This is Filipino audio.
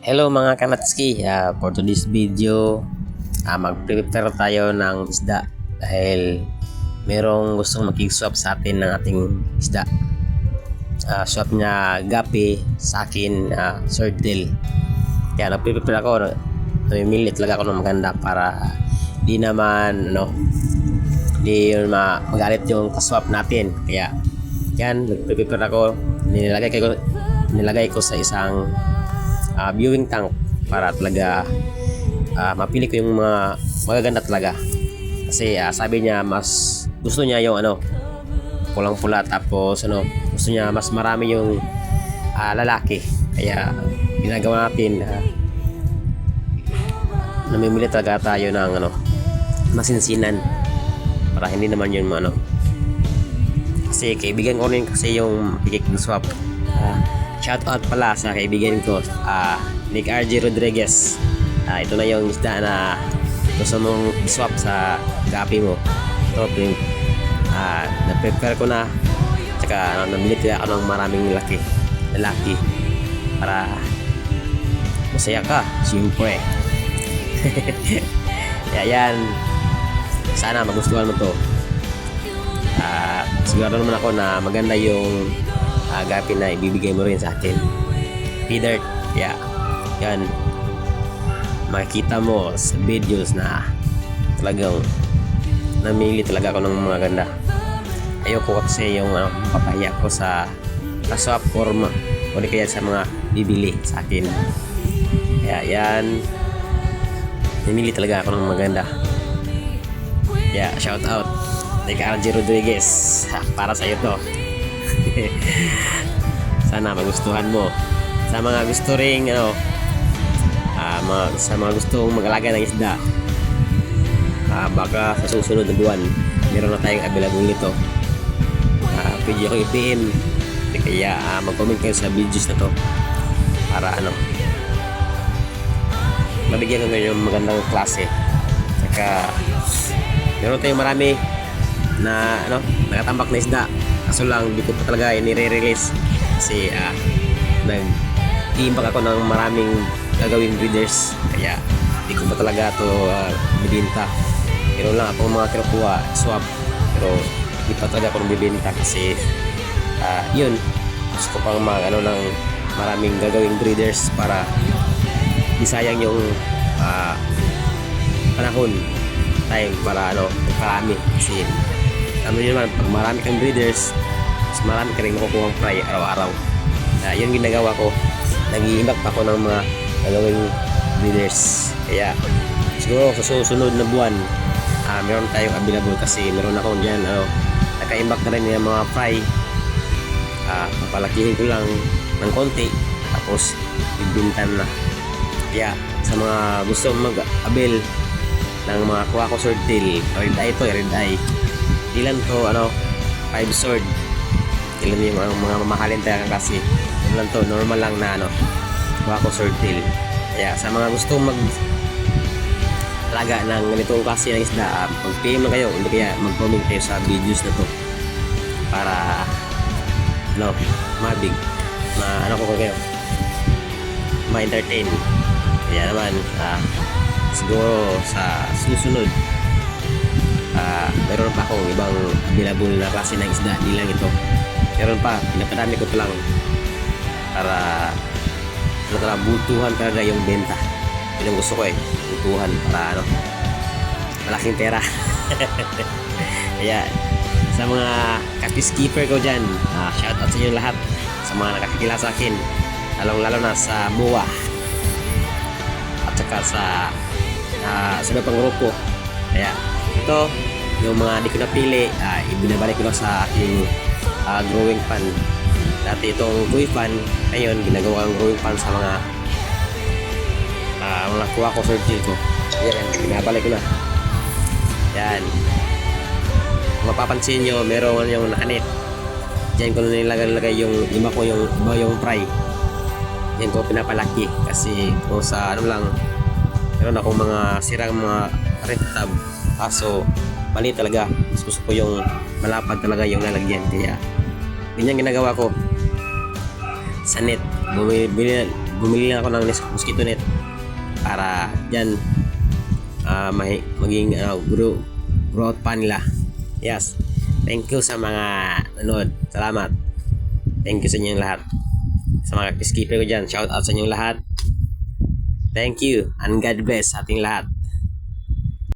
Hello mga kanatski, Ah, for today's video, uh, mag-prepare tayo ng isda dahil merong gustong mag-swap sa atin ng ating isda. Ah, swap niya gapi, sa akin uh, swordtail. Kaya nag-prepare ako, namimili talaga ako ng maganda para di naman ano, di ma magalit yung kaswap natin. Kaya yan, nag-prepare ako, nilagay ko nilagay ko sa isang ah, viewing tank para talaga ah, mapili ko yung mga magaganda talaga. Kasi ah, sabi niya mas gusto niya yung ano pulang-pula tapos ano gusto niya mas marami yung ah, lalaki. Kaya ginagawa natin ah, namimili talaga tayo ng ano masinsinan para hindi naman yun ano kasi kaibigan ko rin kasi yung swap uh, shout out pala sa kaibigan ko ah Nick RJ Rodriguez. Ah, ito na yung isda na gusto mong swap sa gapi mo. Ito yung ah na-prepare ko na. Tsaka ano, nabili talaga ako ng maraming laki lalaki para masaya ka siyempre. Kaya yan. Sana magustuhan mo to. Ah, sigurado naman ako na maganda yung gapi na ibibigay mo rin sa akin. P-Dirt, yeah. Yan. Makikita mo sa videos na talagang namili talaga ako ng mga ganda. Ayoko kasi yung ano, papaya ko sa kaswap or ma- o di kaya sa mga bibili sa akin. Kaya yan. Namili talaga ako ng maganda. Yeah, shout out. Like RJ Rodriguez. Para sa iyo to. Sana magustuhan mo. Sa mga gusto ring ano, ah, mga, sa mga gustong mag-alaga ng isda, ah, baka sa susunod na buwan, meron na tayong available nito. Ah, pwede ako i-PM. Kaya ah, mag-comment kayo sa videos na to para ano, mabigyan ko ngayon ng magandang klase. Saka, meron tayong marami na ano, nakatambak na isda. Kaso lang, hindi ko pa talaga inire-release kasi ah, nag iimbak ako ng maraming gagawing breeders. Kaya, hindi ko pa talaga to uh, bibinta. Pero lang ako mga kinukuha, swap. Pero, hindi pa talaga ako bibinta kasi ah, yun, gusto ko pang mag, ano, ng maraming gagawing breeders para di sayang yung ah, panahon time para ano, parami kasi ano yun pag marami kang breeders mas marami ka rin makukuha ang fry araw-araw. Uh, yun ginagawa ko. Nag-iimbak pa ako ng mga gagawing breeders. Kaya siguro sa susunod na buwan uh, meron tayong available kasi meron ako dyan ano, naka-imbak na rin yung mga fry. Uh, papalakihin ko lang ng konti tapos bibintan na. Kaya sa mga gusto mag-avail ng mga kuha ko sword tail red eye to red eye ilan to ano 5 sword. Ilan yung mga, mga mamahalin tayo kasi ilan to normal lang na ano kuha ko sword tail kaya sa mga gusto mag alaga ng ganitong klase ng isda uh, pag PM lang kayo hindi kaya mag comment kayo sa videos na to. Para ano mabig ma ano ko kayo ma-entertain. Kaya naman ah, siguro sa susunod ah meron pa akong ibang available na klase ng isda di lang ito. Meron pa pinapadami ko to lang para ano talaga butuhan talaga yung benta. Yun ang gusto ko eh butuhan para ano malaking pera. Kaya sa mga kapis keeper ko dyan ah, shout out sa inyo lahat. Sa mga nakakakila sa akin lalong lalo na sa MUA at saka sa uh, sa iba pang grupo. Kaya ito yung mga di ko napili uh, ibinabalik ko lang sa aking uh, growing pan dati itong koi pan ngayon ginagawa ang growing pan sa mga uh, mga kuha ko surgery ko yan binabalik ko na. Yan. Kung mapapansin nyo meron yung nakanit. Dyan ko nilagay yung iba ko yung iba yung fry. Yan ko pinapalaki kasi kung sa ano lang meron akong mga sirang mga red tab kaso mali talaga mas gusto ko yung malapad talaga yung lalagyan kaya ganyan ginagawa ko sa net bumili, bumili lang ako ng mosquito net para dyan ah, mahi- maging ano, grow, growth pa nila. Yes. Thank you sa mga nanood. Salamat. Thank you sa inyong lahat. Sa mga peacekeeper ko dyan, shout out sa inyong lahat. Thank you and God bless ating lahat.